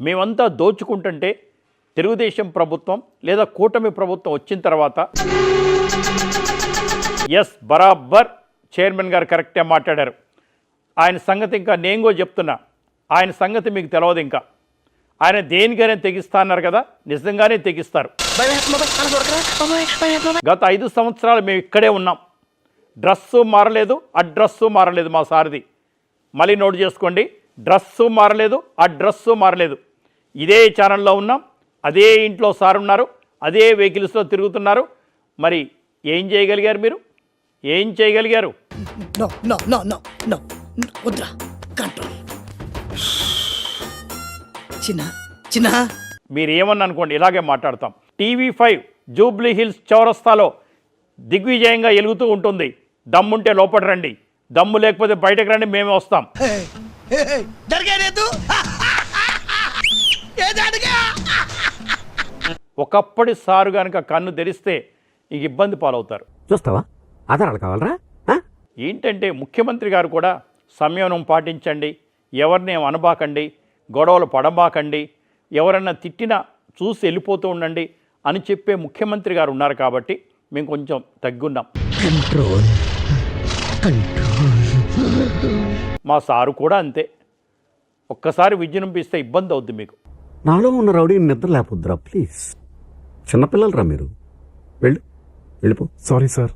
మేమంతా దోచుకుంటుంటే తెలుగుదేశం ప్రభుత్వం లేదా కూటమి ప్రభుత్వం వచ్చిన తర్వాత ఎస్ బరాబర్ చైర్మన్ గారు కరెక్టే మాట్లాడారు. ఆయన సంగతి ఇంకా నేను కూడా చెప్తున్నా. ఆయన సంగతి మీకు తెలియదు ఇంకా. ఆయన దేనికైనా తెగిస్తా అన్నారు కదా నిజంగానే తెగిస్తారు. గత ఐదు సంవత్సరాలు మేము ఇక్కడే ఉన్నాం. డ్రస్సు మారలేదు అడ్రస్సు మారలేదు మా సారిది. మళ్ళీ నోట్ చేసుకోండి. డ్రస్సు మారలేదు అడ్రస్సు మారలేదు. ఇదే ఛానల్లో ఉన్నాం అదే ఇంట్లో సార్ ఉన్నారు అదే వెహికల్స్లో తిరుగుతున్నారు. మరి ఏం చేయగలిగారు మీరు? ఏం చేయగలిగారు? No no no no no వద్దురా కంట్రోల్. చిన్న చిన్న. మీరు ఏమన్నా అనుకోండి ఇలాగే మాట్లాడతాం. టీవీ ఫైవ్ జూబ్లీ హిల్స్ చౌరస్తాలో దిగ్విజయంగా ఎలుగుతూ ఉంటుంది. దమ్ముంటే లోపల రండి. దమ్ము లేకపోతే బయటకు రండి మేమే వస్తాం. ఒకప్పటి సారు కనుక కన్ను తెరిస్తే ఇక ఇబ్బంది పాలవుతారు. చూస్తావా? ఆధారాలు కావాలరా? ఏంటంటే ముఖ్యమంత్రి గారు కూడా సంయమనం పాటించండి ఎవరిని అనబాకండి గొడవలు పడబాకండి ఎవరన్నా తిట్టినా చూసి వెళ్ళిపోతూ ఉండండి అని చెప్పే ముఖ్యమంత్రి గారు ఉన్నారు కాబట్టి మేము కొంచెం తగ్గున్నాం. కంట్రోల్ కంట్రోల్ మా సారు కూడా అంతే. ఒక్కసారి విజృంభిస్తే ఇబ్బంది అవుద్ది మీకు. నాలో ఉన్న రౌడీ నిద్ర లేకపోద్దురా ప్లీజ్. చిన్నపిల్లలరా మీరు? వెళ్ళు. వెళ్ళిపో. Sorry sir.